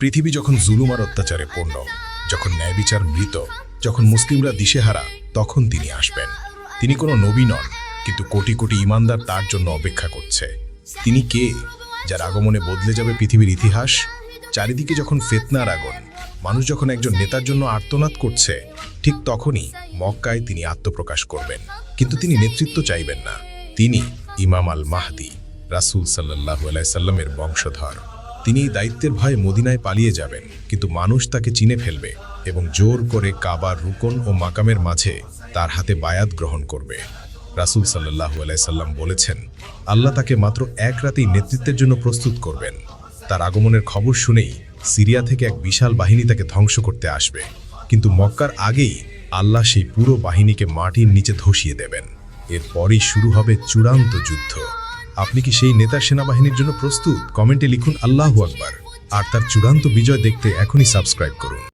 পৃথিবী যখন জুলুম আর অত্যাচারে পূর্ণ, যখন ন্যায় বিচার মৃত, যখন মুসলিমরা দিশেহারা, তখন তিনি আসবেন। তিনি কোনো নবী নন, কিন্তু কোটি কোটি ইমানদার তার জন্য অপেক্ষা করছে। তিনি কে, যার আগমনে বদলে যাবে পৃথিবীর ইতিহাস? চারিদিকে যখন ফেতনার আগুন, মানুষ যখন একজন নেতার জন্য আর্তনাদ করছে, ঠিক তখনই মক্কায় তিনি আত্মপ্রকাশ করবেন। কিন্তু তিনি নেতৃত্ব চাইবেন না। তিনি ইমাম আল মাহদি রাসূল সাল্লাহ আলাইসাল্লামের বংশধর। তিনি দায়িত্বের ভয়ে মদিনায় পালিয়ে যাবেন, কিন্তু মানুষ তাকে চিনে ফেলবে এবং জোর করে কাবার রুকন ও মাকামের মাঝে তার হাতে বায়াত গ্রহণ করবে। রাসূল সাল্লাহ আলাইসাল্লাম বলেছেন, আল্লাহ তাকে মাত্র এক রাতেই নেতৃত্বের জন্য প্রস্তুত করবেন। তার আগমনের খবর শুনেই সিরিয়া থেকে এক বিশাল বাহিনী তাকে ধ্বংস করতে আসবে। কিন্তু মক্কার আগেই আল্লাহ সেই পুরো বাহিনীকে মাটির নিচে ধসিয়ে দেবেন। এরপরই শুরু হবে চূড়ান্ত যুদ্ধ। আপনি কি সেই নেতা সেনাবাহিনীর জন্য প্রস্তুত? কমেন্টে লিখুন আল্লাহ আকবার। আর তার চূড়ান্ত বিজয় দেখতে এখনই সাবস্ক্রাইব করুন।